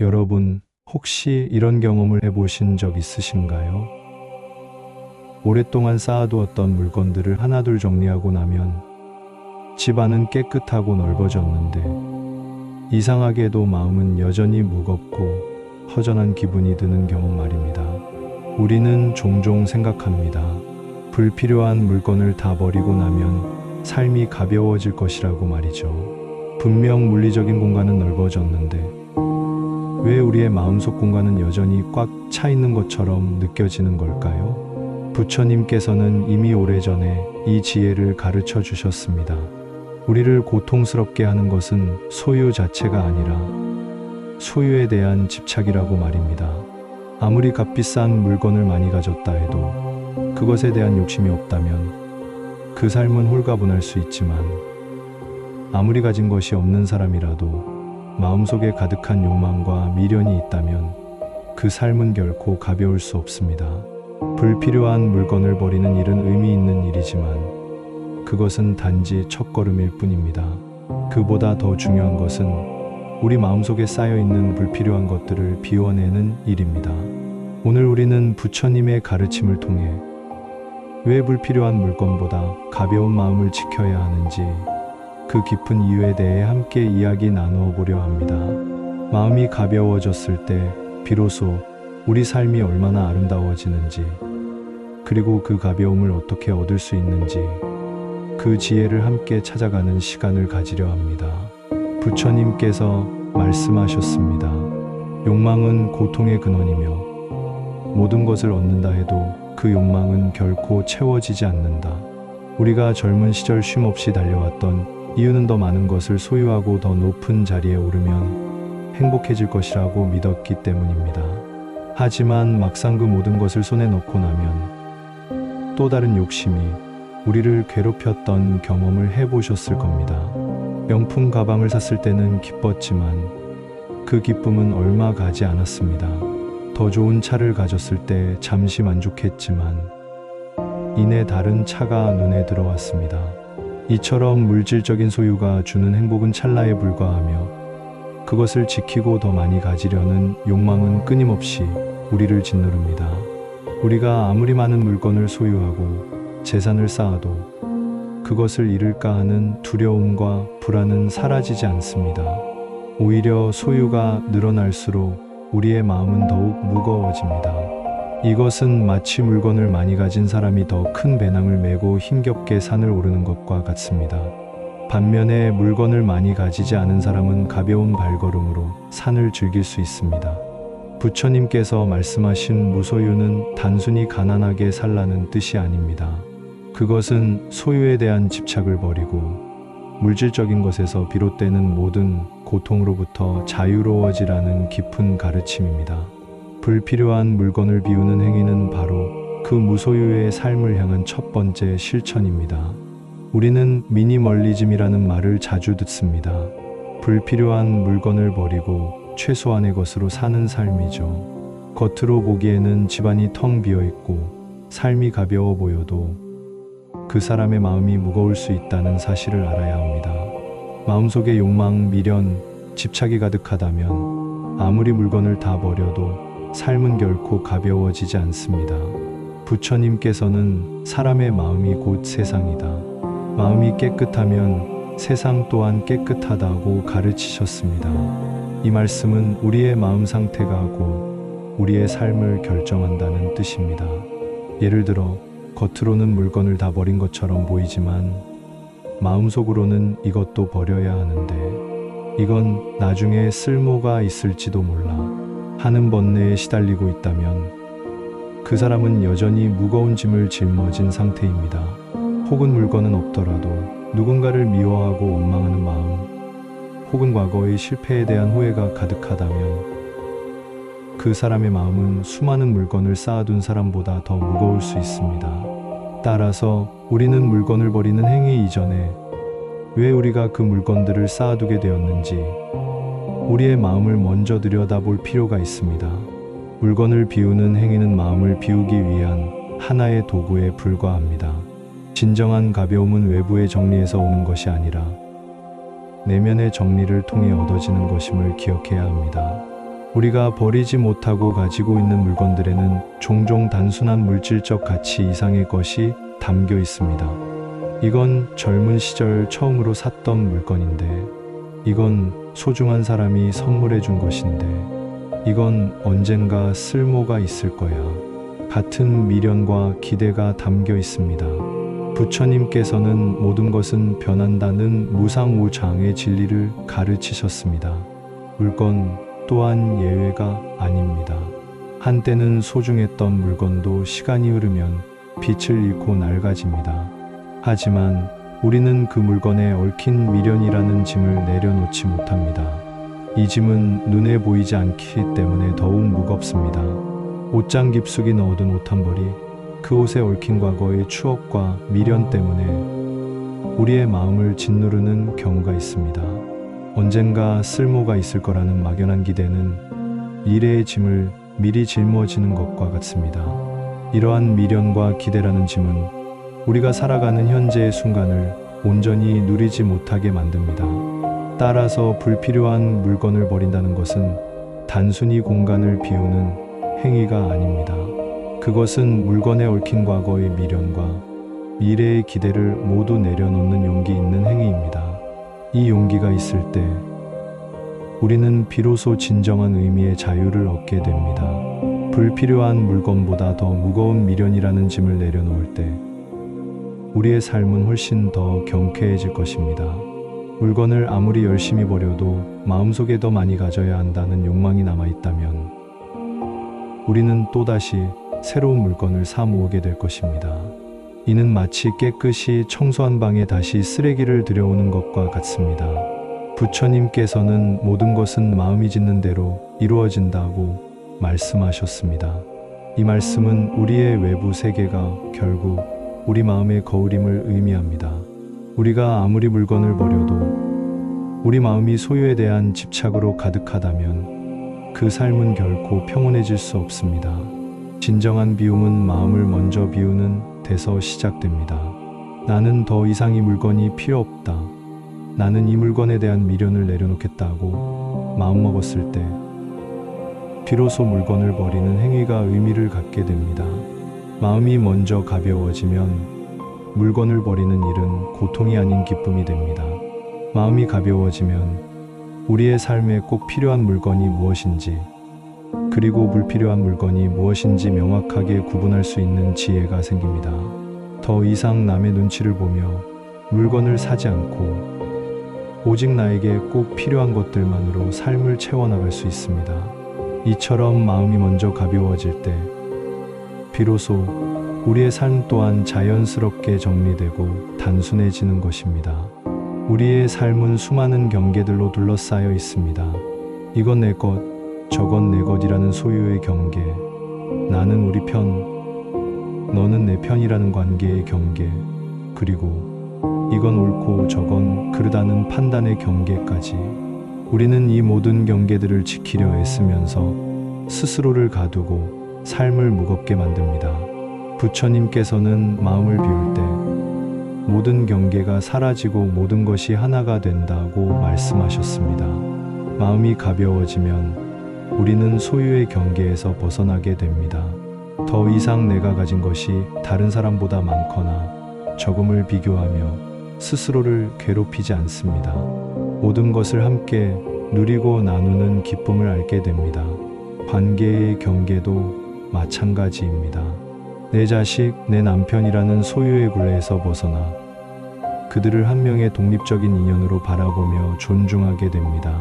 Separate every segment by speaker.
Speaker 1: 여러분, 혹시 이런 경험을 해보신 적 있으신가요? 오랫동안 쌓아두었던 물건들을 하나둘 정리하고 나면 집안은 깨끗하고 넓어졌는데 이상하게도 마음은 여전히 무겁고 허전한 기분이 드는 경험 말입니다. 우리는 종종 생각합니다. 불필요한 물건을 다 버리고 나면 삶이 가벼워질 것이라고 말이죠. 분명 물리적인 공간은 넓어졌는데 왜 우리의 마음속 공간은 여전히 꽉 차 있는 것처럼 느껴지는 걸까요? 부처님께서는 이미 오래전에 이 지혜를 가르쳐 주셨습니다. 우리를 고통스럽게 하는 것은 소유 자체가 아니라 소유에 대한 집착이라고 말입니다. 아무리 값비싼 물건을 많이 가졌다 해도 그것에 대한 욕심이 없다면 그 삶은 홀가분할 수 있지만 아무리 가진 것이 없는 사람이라도 마음속에 가득한 욕망과 미련이 있다면 그 삶은 결코 가벼울 수 없습니다. 불필요한 물건을 버리는 일은 의미 있는 일이지만 그것은 단지 첫걸음일 뿐입니다. 그보다 더 중요한 것은 우리 마음속에 쌓여 있는 불필요한 것들을 비워내는 일입니다. 오늘 우리는 부처님의 가르침을 통해 왜 불필요한 물건보다 가벼운 마음을 지켜야 하는지 그 깊은 이유에 대해 함께 이야기 나누어 보려 합니다. 마음이 가벼워졌을 때 비로소 우리 삶이 얼마나 아름다워지는지 그리고 그 가벼움을 어떻게 얻을 수 있는지 그 지혜를 함께 찾아가는 시간을 가지려 합니다. 부처님께서 말씀하셨습니다. 욕망은 고통의 근원이며 모든 것을 얻는다 해도 그 욕망은 결코 채워지지 않는다. 우리가 젊은 시절 쉼없이 달려왔던 이유는 더 많은 것을 소유하고 더 높은 자리에 오르면 행복해질 것이라고 믿었기 때문입니다. 하지만 막상 그 모든 것을 손에 넣고 나면 또 다른 욕심이 우리를 괴롭혔던 경험을 해보셨을 겁니다. 명품 가방을 샀을 때는 기뻤지만 그 기쁨은 얼마 가지 않았습니다. 더 좋은 차를 가졌을 때 잠시 만족했지만 이내 다른 차가 눈에 들어왔습니다. 이처럼 물질적인 소유가 주는 행복은 찰나에 불과하며 그것을 지키고 더 많이 가지려는 욕망은 끊임없이 우리를 짓누릅니다. 우리가 아무리 많은 물건을 소유하고 재산을 쌓아도 그것을 잃을까 하는 두려움과 불안은 사라지지 않습니다. 오히려 소유가 늘어날수록 우리의 마음은 더욱 무거워집니다. 이것은 마치 물건을 많이 가진 사람이 더 큰 배낭을 메고 힘겹게 산을 오르는 것과 같습니다. 반면에 물건을 많이 가지지 않은 사람은 가벼운 발걸음으로 산을 즐길 수 있습니다. 부처님께서 말씀하신 무소유는 단순히 가난하게 살라는 뜻이 아닙니다. 그것은 소유에 대한 집착을 버리고 물질적인 것에서 비롯되는 모든 고통으로부터 자유로워지라는 깊은 가르침입니다. 불필요한 물건을 비우는 행위는 바로 그 무소유의 삶을 향한 첫 번째 실천입니다. 우리는 미니멀리즘이라는 말을 자주 듣습니다. 불필요한 물건을 버리고 최소한의 것으로 사는 삶이죠. 겉으로 보기에는 집안이 텅 비어 있고 삶이 가벼워 보여도 그 사람의 마음이 무거울 수 있다는 사실을 알아야 합니다. 마음속에 욕망, 미련, 집착이 가득하다면 아무리 물건을 다 버려도 삶은 결코 가벼워지지 않습니다. 부처님께서는 사람의 마음이 곧 세상이다. 마음이 깨끗하면 세상 또한 깨끗하다고 가르치셨습니다. 이 말씀은 우리의 마음 상태가 곧 우리의 삶을 결정한다는 뜻입니다. 예를 들어 겉으로는 물건을 다 버린 것처럼 보이지만 마음속으로는 이것도 버려야 하는데 이건 나중에 쓸모가 있을지도 몰라 하는 번뇌에 시달리고 있다면 그 사람은 여전히 무거운 짐을 짊어진 상태입니다. 혹은 물건은 없더라도 누군가를 미워하고 원망하는 마음 혹은 과거의 실패에 대한 후회가 가득하다면 그 사람의 마음은 수많은 물건을 쌓아둔 사람보다 더 무거울 수 있습니다. 따라서 우리는 물건을 버리는 행위 이전에 왜 우리가 그 물건들을 쌓아두게 되었는지 우리의 마음을 먼저 들여다볼 필요가 있습니다. 물건을 비우는 행위는 마음을 비우기 위한 하나의 도구에 불과합니다. 진정한 가벼움은 외부의 정리에서 오는 것이 아니라 내면의 정리를 통해 얻어지는 것임을 기억해야 합니다. 우리가 버리지 못하고 가지고 있는 물건들에는 종종 단순한 물질적 가치 이상의 것이 담겨 있습니다. 이건 젊은 시절 처음으로 샀던 물건인데, 이건 소중한 사람이 선물해 준 것인데, 이건 언젠가 쓸모가 있을 거야. 같은 미련과 기대가 담겨 있습니다. 부처님께서는 모든 것은 변한다는 무상무장의 진리를 가르치셨습니다. 물건 또한 예외가 아닙니다. 한때는 소중했던 물건도 시간이 흐르면 빛을 잃고 낡아집니다. 하지만 우리는 그 물건에 얽힌 미련이라는 짐을 내려놓지 못합니다. 이 짐은 눈에 보이지 않기 때문에 더욱 무겁습니다. 옷장 깊숙이 넣어둔 옷 한 벌이 그 옷에 얽힌 과거의 추억과 미련 때문에 우리의 마음을 짓누르는 경우가 있습니다. 언젠가 쓸모가 있을 거라는 막연한 기대는 미래의 짐을 미리 짊어지는 것과 같습니다. 이러한 미련과 기대라는 짐은 우리가 살아가는 현재의 순간을 온전히 누리지 못하게 만듭니다. 따라서 불필요한 물건을 버린다는 것은 단순히 공간을 비우는 행위가 아닙니다. 그것은 물건에 얽힌 과거의 미련과 미래의 기대를 모두 내려놓는 용기 있는 행위입니다. 이 용기가 있을 때 우리는 비로소 진정한 의미의 자유를 얻게 됩니다. 불필요한 물건보다 더 무거운 미련이라는 짐을 내려놓을 때 우리의 삶은 훨씬 더 경쾌해질 것입니다. 물건을 아무리 열심히 버려도 마음속에 더 많이 가져야 한다는 욕망이 남아 있다면 우리는 또다시 새로운 물건을 사 모으게 될 것입니다. 이는 마치 깨끗이 청소한 방에 다시 쓰레기를 들여오는 것과 같습니다. 부처님께서는 모든 것은 마음이 짓는 대로 이루어진다고 말씀하셨습니다. 이 말씀은 우리의 외부 세계가 결국 우리 마음의 거울임을 의미합니다. 우리가 아무리 물건을 버려도 우리 마음이 소유에 대한 집착으로 가득하다면 그 삶은 결코 평온해질 수 없습니다. 진정한 비움은 마음을 먼저 비우는 데서 시작됩니다. 나는 더 이상 이 물건이 필요 없다. 나는 이 물건에 대한 미련을 내려놓겠다고 마음먹었을 때 비로소 물건을 버리는 행위가 의미를 갖게 됩니다. 마음이 먼저 가벼워지면 물건을 버리는 일은 고통이 아닌 기쁨이 됩니다. 마음이 가벼워지면 우리의 삶에 꼭 필요한 물건이 무엇인지 그리고 불필요한 물건이 무엇인지 명확하게 구분할 수 있는 지혜가 생깁니다. 더 이상 남의 눈치를 보며 물건을 사지 않고 오직 나에게 꼭 필요한 것들만으로 삶을 채워나갈 수 있습니다. 이처럼 마음이 먼저 가벼워질 때 비로소 우리의 삶 또한 자연스럽게 정리되고 단순해지는 것입니다. 우리의 삶은 수많은 경계들로 둘러싸여 있습니다. 이건 내 것, 저건 내 것이라는 소유의 경계, 나는 우리 편, 너는 내 편이라는 관계의 경계, 그리고 이건 옳고 저건 그르다는 판단의 경계까지 우리는 이 모든 경계들을 지키려 애쓰면서 스스로를 가두고 삶을 무겁게 만듭니다. 부처님께서는 마음을 비울 때 모든 경계가 사라지고 모든 것이 하나가 된다고 말씀하셨습니다. 마음이 가벼워지면 우리는 소유의 경계에서 벗어나게 됩니다. 더 이상 내가 가진 것이 다른 사람보다 많거나 적음을 비교하며 스스로를 괴롭히지 않습니다. 모든 것을 함께 누리고 나누는 기쁨을 알게 됩니다. 관계의 경계도 마찬가지입니다. 내 자식, 내 남편이라는 소유의 굴레에서 벗어나 그들을 한 명의 독립적인 인연으로 바라보며 존중하게 됩니다.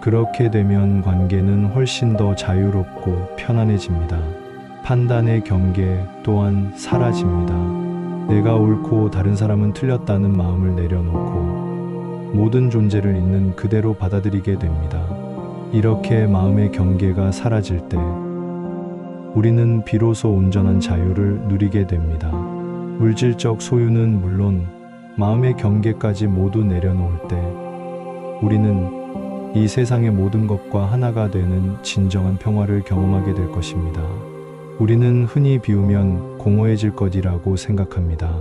Speaker 1: 그렇게 되면 관계는 훨씬 더 자유롭고 편안해집니다. 판단의 경계 또한 사라집니다. 내가 옳고 다른 사람은 틀렸다는 마음을 내려놓고 모든 존재를 있는 그대로 받아들이게 됩니다. 이렇게 마음의 경계가 사라질 때 우리는 비로소 온전한 자유를 누리게 됩니다. 물질적 소유는 물론 마음의 경계까지 모두 내려놓을 때 우리는 이 세상의 모든 것과 하나가 되는 진정한 평화를 경험하게 될 것입니다. 우리는 흔히 비우면 공허해질 것이라고 생각합니다.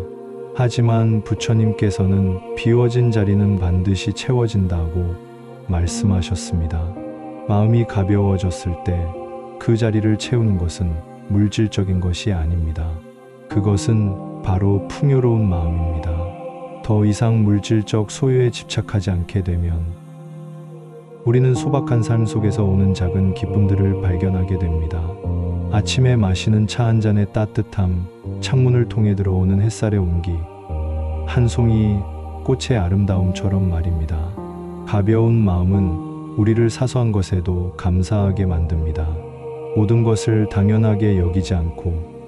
Speaker 1: 하지만 부처님께서는 비워진 자리는 반드시 채워진다고 말씀하셨습니다. 마음이 가벼워졌을 때 그 자리를 채우는 것은 물질적인 것이 아닙니다. 그것은 바로 풍요로운 마음입니다. 더 이상 물질적 소유에 집착하지 않게 되면 우리는 소박한 삶 속에서 오는 작은 기쁨들을 발견하게 됩니다. 아침에 마시는 차 한 잔의 따뜻함, 창문을 통해 들어오는 햇살의 온기, 한 송이 꽃의 아름다움처럼 말입니다. 가벼운 마음은 우리를 사소한 것에도 감사하게 만듭니다. 모든 것을 당연하게 여기지 않고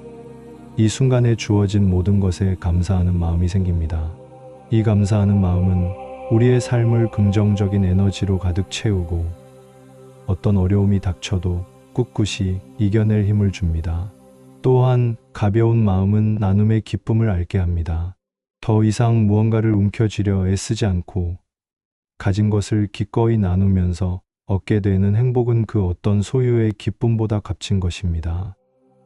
Speaker 1: 이 순간에 주어진 모든 것에 감사하는 마음이 생깁니다. 이 감사하는 마음은 우리의 삶을 긍정적인 에너지로 가득 채우고 어떤 어려움이 닥쳐도 꿋꿋이 이겨낼 힘을 줍니다. 또한 가벼운 마음은 나눔의 기쁨을 알게 합니다. 더 이상 무언가를 움켜쥐려 애쓰지 않고 가진 것을 기꺼이 나누면서 얻게 되는 행복은 그 어떤 소유의 기쁨보다 값진 것입니다.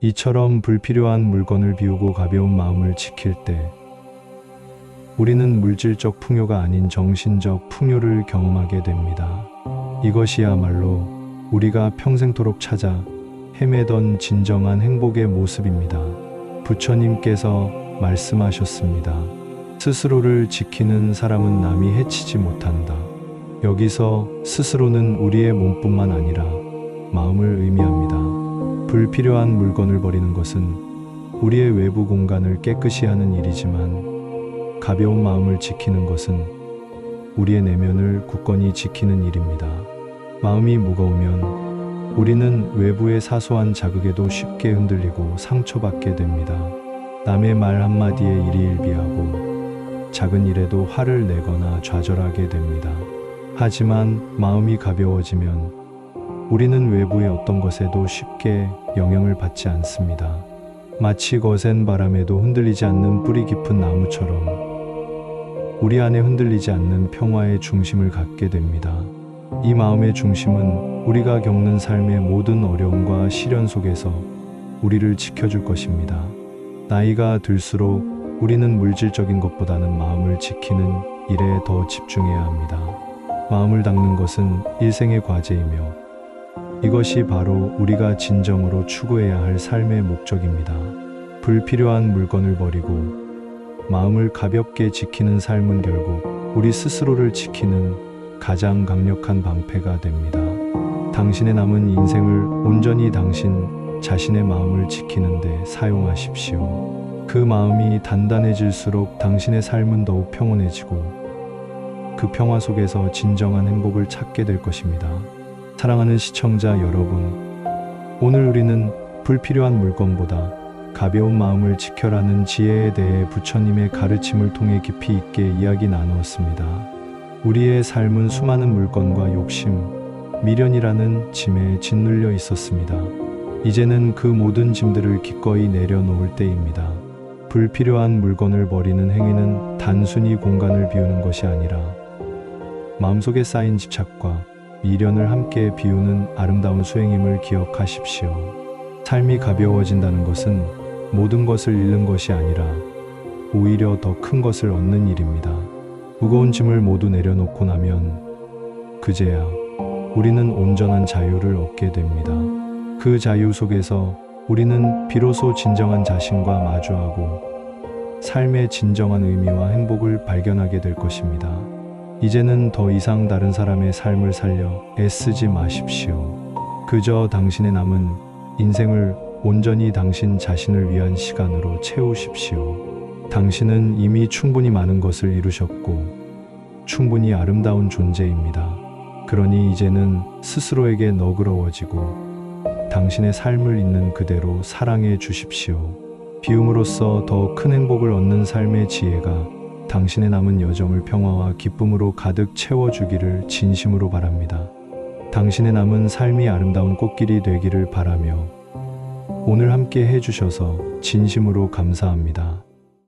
Speaker 1: 이처럼 불필요한 물건을 비우고 가벼운 마음을 지킬 때 우리는 물질적 풍요가 아닌 정신적 풍요를 경험하게 됩니다. 이것이야말로 우리가 평생토록 찾아 헤매던 진정한 행복의 모습입니다. 부처님께서 말씀하셨습니다. 스스로를 지키는 사람은 남이 해치지 못한다. 여기서 스스로는 우리의 몸뿐만 아니라 마음을 의미합니다. 불필요한 물건을 버리는 것은 우리의 외부 공간을 깨끗이 하는 일이지만 가벼운 마음을 지키는 것은 우리의 내면을 굳건히 지키는 일입니다. 마음이 무거우면 우리는 외부의 사소한 자극에도 쉽게 흔들리고 상처받게 됩니다. 남의 말 한마디에 일희일비하고 작은 일에도 화를 내거나 좌절하게 됩니다. 하지만 마음이 가벼워지면 우리는 외부의 어떤 것에도 쉽게 영향을 받지 않습니다. 마치 거센 바람에도 흔들리지 않는 뿌리 깊은 나무처럼 우리 안에 흔들리지 않는 평화의 중심을 갖게 됩니다. 이 마음의 중심은 우리가 겪는 삶의 모든 어려움과 시련 속에서 우리를 지켜줄 것입니다. 나이가 들수록 우리는 물질적인 것보다는 마음을 지키는 일에 더 집중해야 합니다. 마음을 닦는 것은 일생의 과제이며 이것이 바로 우리가 진정으로 추구해야 할 삶의 목적입니다. 불필요한 물건을 버리고 마음을 가볍게 지키는 삶은 결국 우리 스스로를 지키는 가장 강력한 방패가 됩니다. 당신의 남은 인생을 온전히 당신 자신의 마음을 지키는데 사용하십시오. 그 마음이 단단해질수록 당신의 삶은 더욱 평온해지고 그 평화 속에서 진정한 행복을 찾게 될 것입니다. 사랑하는 시청자 여러분, 오늘 우리는 불필요한 물건보다 가벼운 마음을 지켜라는 지혜에 대해 부처님의 가르침을 통해 깊이 있게 이야기 나누었습니다. 우리의 삶은 수많은 물건과 욕심, 미련이라는 짐에 짓눌려 있었습니다. 이제는 그 모든 짐들을 기꺼이 내려놓을 때입니다. 불필요한 물건을 버리는 행위는 단순히 공간을 비우는 것이 아니라 마음속에 쌓인 집착과 미련을 함께 비우는 아름다운 수행임을 기억하십시오. 삶이 가벼워진다는 것은 모든 것을 잃는 것이 아니라 오히려 더 큰 것을 얻는 일입니다. 무거운 짐을 모두 내려놓고 나면 그제야 우리는 온전한 자유를 얻게 됩니다. 그 자유 속에서 우리는 비로소 진정한 자신과 마주하고 삶의 진정한 의미와 행복을 발견하게 될 것입니다. 이제는 더 이상 다른 사람의 삶을 살려 애쓰지 마십시오. 그저 당신의 남은 인생을 온전히 당신 자신을 위한 시간으로 채우십시오. 당신은 이미 충분히 많은 것을 이루셨고 충분히 아름다운 존재입니다. 그러니 이제는 스스로에게 너그러워지고 당신의 삶을 있는 그대로 사랑해 주십시오. 비움으로써 더 큰 행복을 얻는 삶의 지혜가 당신의 남은 여정을 평화와 기쁨으로 가득 채워주기를 진심으로 바랍니다. 당신의 남은 삶이 아름다운 꽃길이 되기를 바라며 오늘 함께 해주셔서 진심으로 감사합니다.